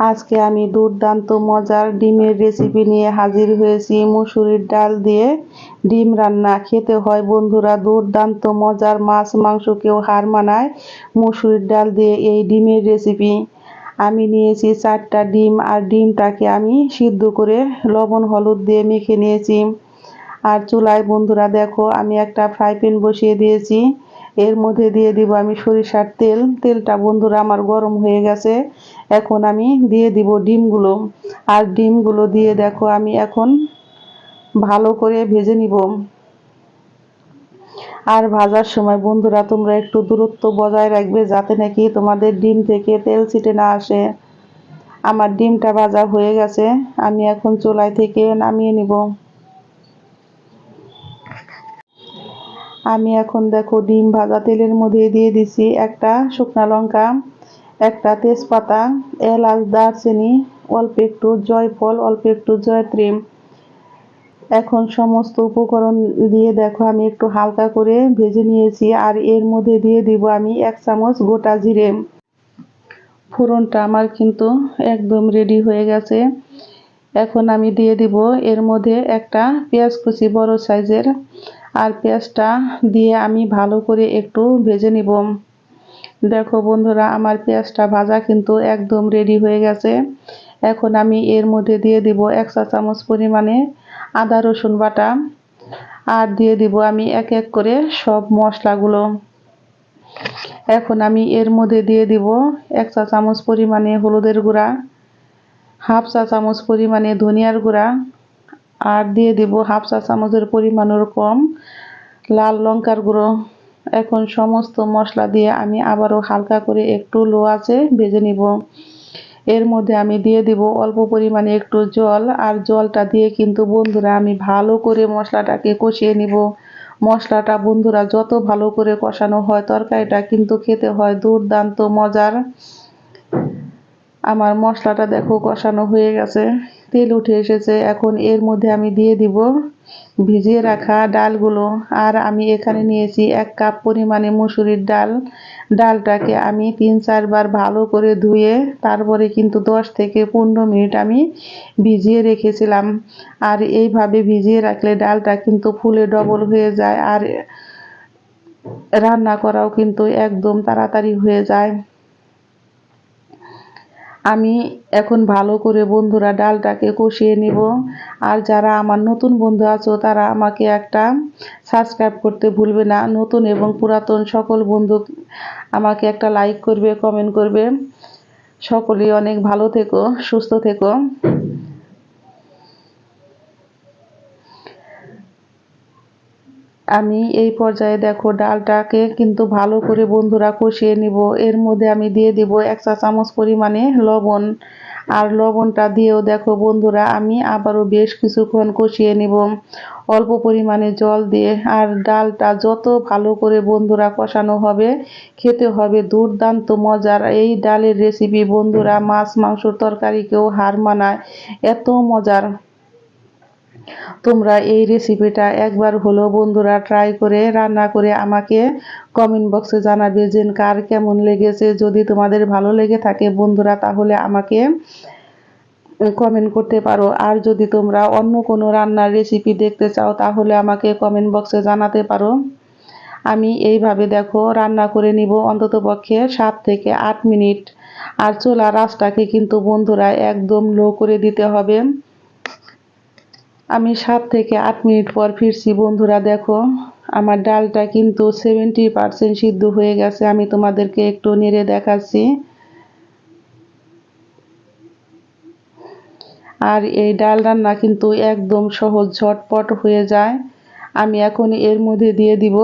আজকে আমি দুর্দান্ত মজার ডিমের রেসিপি নিয়ে হাজির হয়েছি। মুসুরির ডাল দিয়ে ডিম রান্না খেতে হয়। বন্ধুরা, দুর্দান্ত মজার মাছ মাংসকেও হার মানায়। মুসুরির ডাল দিয়ে এই ডিমের রেসিপি আমি নিয়েছি চারটা ডিম আর ডিমটাকে আমি সিদ্ধ করে লবণ, হলুদ দিয়ে মেখে নিয়েছি। আর চুলায় বন্ধুরা দেখো, আমি একটা ফ্রাই প্যান বসিয়ে দিয়েছি। এর মধ্যে দিয়ে দিব আমি সরিষার তেল। তেলটা বন্ধুরা আমার গরম হয়ে গেছে। এখন আমি দিয়ে দিব ডিমগুলো। আর ডিমগুলো দিয়ে দেখো আমি এখন ভালো করে ভেজে নিব। আর ভাজার সময় বন্ধুরা তোমরা একটু দূরত্ব বজায় রাখবে যাতে নাকি তোমাদের ডিম থেকে তেল ছিটে না আসে। আমার ডিমটা ভাজা হয়ে গেছে। আমি এখন চুলায় থেকে নামিয়ে নিব। আমি এখন দেখো ডিম ভাজা তেলের মধ্যে দিয়ে দিছি একটা শুকনা লঙ্কা, একটা তেজপাতা, এলাচ, দারচিনি, অল্প একটু জয়ফল, অল্প একটু জয়ত্রিম। এখন সমস্ত উপকরণ দিয়ে দেখো আমি একটু হালকা করে ভেজে নিয়েছি আর এর মধ্যে দিয়ে দিব আমি এক চামচ গোটা জিরে। ফোড়নটা আমার কিন্তু একদম রেডি হয়ে গেছে। এখন আমি দিয়ে দিব এর মধ্যে একটা পেঁয়াজ কুচি বড় সাইজের আর পেঁয়াজটা দিয়ে আমি ভালো করে একটু ভেজে নিব। দেখো বন্ধুরা, আমার পেঁয়াজটা ভাজা কিন্তু একদম রেডি হয়ে গেছে। এখন আমি এর মধ্যে দিয়ে দিব এক চা চামচ পরিমাণে আদা রসুন বাটা আর দিয়ে দিব আমি এক এক করে সব মশলাগুলো। এখন আমি এর মধ্যে দিয়ে দিব এক চা চামচ পরিমাণে হলুদের গুঁড়া, হাফ চা চামচ পরিমাণে ধনিয়ার গুঁড়া আর দিয়ে দিব হাফ চা চামচের পরিমাণের কম লাল লঙ্কার গুঁড়ো। এখন সমস্ত মশলা দিয়ে আমি আবারও হালকা করে একটু লো আছে ভেজে নিব। এর মধ্যে আমি দিয়ে দিব অল্প পরিমাণে একটু জল, আর জলটা দিয়ে কিন্তু বন্ধুরা আমি ভালো করে মশলাটাকে কষিয়ে নিব। মশলাটা বন্ধুরা যত ভালো করে কষানো হয়, তরকারিটা কিন্তু খেতে হয় দুর্দান্ত মজার। আমার মশলাটা দেখো কষানো হয়ে গেছে। তেল উঠে এসেছে। এখন এর মধ্যে আমি দিয়ে দিব ভিজিয়ে রাখা ডালগুলো। আর আমি এখানে নিয়েছি এক কাপ পরিমাণে মুসুরির ডাল। ডালটাকে আমি তিন চারবার ভালো করে ধুয়ে তারপরে কিন্তু দশ থেকে পনেরো মিনিট আমি ভিজিয়ে রেখেছিলাম। আর এইভাবে ভিজিয়ে রাখলে ডালটা কিন্তু ফুলে ডবল হয়ে যায় আর রান্না করাও কিন্তু একদম তাড়াতাড়ি হয়ে যায়। আমি এখন ভালো করে বন্ধুরা ডালটাকে কষিয়ে নিব। আর যারা আমার নতুন বন্ধু আছো, তারা আমাকে একটা সাবস্ক্রাইব করতে ভুলবে না। নতুন এবং পুরাতন সকল বন্ধু আমাকে একটা লাইক করবে কমেন্ট করবে। সকলেই অনেক ভালো থেকো, সুস্থ থেকো। আমি এই পর্যায়ে দেখো ডালটাকে কিন্তু ভালো করে বন্ধুরা কষিয়ে নিব। এর মধ্যে আমি দিয়ে দিব এক চা চামচ পরিমাণে লবণ। আর লবণটা দিয়েও দেখো বন্ধুরা, আমি আবারও বেশ কিছুক্ষণ কষিয়ে নিব। অল্প পরিমাণে জল দিয়ে। আর ডালটা যত ভালো করে বন্ধুরা কষানো হবে, খেতে হবে দুর্দান্ত মজার। এই ডালের রেসিপি বন্ধুরা, মাছ মাংসর তরকারিকেও হার মানায়। এত মজার। তোমরা এই রেসিপিটা একবার হলো বন্ধুরা ট্রাই করে, রান্না করে আমাকে কমেন্ট বক্সে জানাবে যে কার কেমন লেগেছে। যদি তোমাদের ভালো লেগে থাকে বন্ধুরা, তাহলে আমাকে কমেন্ট করতে পারো। আর যদি তোমরা অন্য কোনো রান্নার রেসিপি দেখতে চাও, তাহলে আমাকে কমেন্ট বক্সে জানাতে পারো। আমি এইভাবে দেখো রান্না করে নিব অন্তত পক্ষে সাত থেকে আট মিনিট। আর চোলা রাসটাকে কিন্তু বন্ধুরা একদম লো করে দিতে হবে। আমি সাত থেকে আট মিনিট পর ফিরছি। বন্ধুরা, দেখো, আমার ডালটা কিন্তু সেভেন্টি পারসেন্ট সিদ্ধ হয়ে গেছে। আমি তোমাদেরকে একটু নেড়ে দেখাচ্ছি। আর এই ডাল রান্না কিন্তু একদম সহজ, ঝটপট হয়ে যায়। আমি এখন এর মধ্যে দিয়ে দিব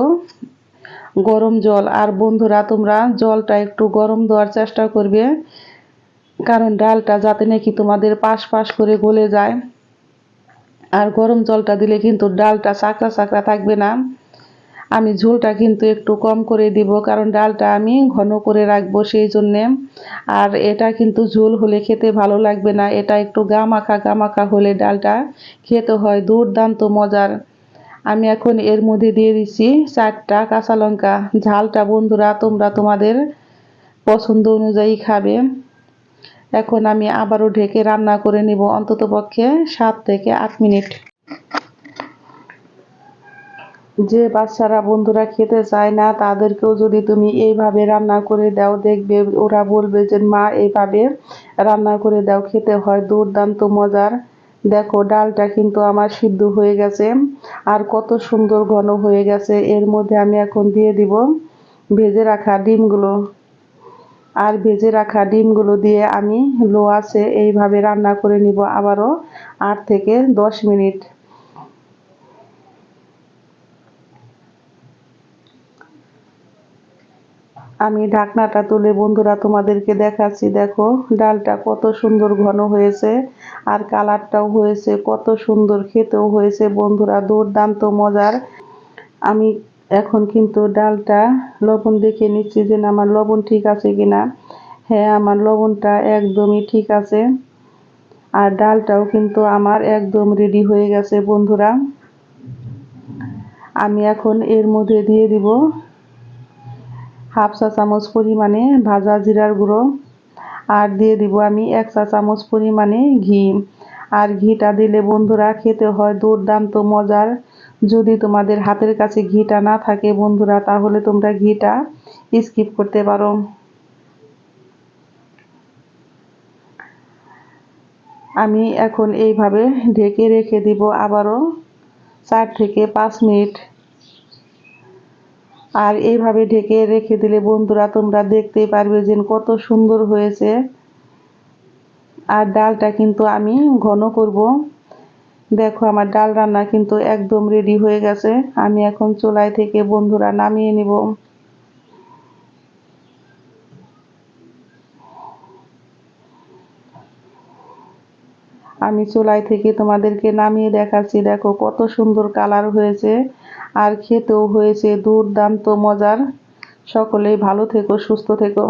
গরম জল। আর বন্ধুরা, তোমরা জলটা একটু গরম দেওয়ার চেষ্টা করবে, কারণ ডালটা যাতে নাকি তোমাদের পাশ পাশ করে গলে যায়। আর গরম জলটা দিলে কিন্তু ডালটা চাকরা চাকরা থাকবে না। আমি ঝোলটা কিন্তু একটু কম করে দিব, কারণ ডালটা আমি ঘন করে রাখব সেই জন্যে আর এটা কিন্তু ঝোল হলে খেতে ভালো লাগবে না, এটা একটু গা মাখা গা মাখা হলে ডালটা খেতে হয় দুর্দান্ত মজার। আমি এখন এর মধ্যে দিয়ে দিচ্ছি চারটা কাঁচা লঙ্কা, ঝালটা বন্ধুরা তোমরা তোমাদের পছন্দ অনুযায়ী খাবে। এখন আমি আবারও ঢেকে রান্না করে নিব অন্তত পক্ষে সাত থেকে আট মিনিট। যে বাচ্চারা বন্ধুরা খেতে চায় না, তাদেরকেও যদি তুমি এইভাবে রান্না করে দাও, দেখবে ওরা বলবে যে, মা, এইভাবে রান্না করে দাও, খেতে হয় দুর্দান্ত মজার। দেখো, ডালটা কিন্তু আমার সিদ্ধ হয়ে গেছে আর কত সুন্দর ঘন হয়ে গেছে। এর মধ্যে আমি এখন দিয়ে দিব ভেজে রাখা ডিমগুলো। আর ভেজে রাখা ডিমগুলো দিয়ে আমি লো আছে এইভাবে রান্না করে নিব আবারও আট থেকে দশ মিনিট। আমি ঢাকনাটা তুলে বন্ধুরা তোমাদেরকে দেখাচ্ছি, দেখো ডালটা কত সুন্দর ঘন হয়েছে আর কালারটাও হয়েছে কত সুন্দর, খেতেও হয়েছে বন্ধুরা, দুর্দান্ত মজার। আমি এখন কিন্তু ডালটা লবণ দেখে নিচ্ছি যে আমার লবণ ঠিক আছে কিনা। হ্যাঁ আমার লবণটা একদমই ঠিক আছে। আর ডালটাও কিন্তু আমার একদম রেডি হয়ে গেছে, বন্ধুরা। আমি এখন এর মধ্যে দিয়ে দিব হাফ চা চামচ পরিমাণে ভাজা জিরার গুঁড়ো আর দিয়ে দিব আমি এক চা চামচ পরিমাণে ঘি। আর ঘিটা দিলে বন্ধুরা খেতে হয় দুর্দান্ত মজার যদি তোমাদের হাতের কাছে ঘিটা না থাকে বন্ধুরা, তাহলে তোমরা ঘিটা স্কিপ করতে পারো। আমি এখন এইভাবে ঢেকে রেখে দিব আবারও চার থেকে পাঁচ মিনিট। আর এইভাবে ঢেকে রেখে দিলে বন্ধুরা, তোমরা দেখতেই পারবে যে কত সুন্দর হয়েছে। আর ডালটা কিন্তু আমি ঘন করব। দেখো, আমার ডাল রান্না কিন্তু একদম রেডি হয়ে গেছে। আমি এখন চুলাই থেকে বন্ধুরা নামিয়ে নিব। আমি চুলাই থেকে তোমাদেরকে নামিয়ে দেখাচ্ছি। দেখো, কত সুন্দর কালার হয়েছে। আর খেতেও হয়েছে দুর্দান্ত মজার। সকলেই ভালো থেকো, সুস্থ থেকো।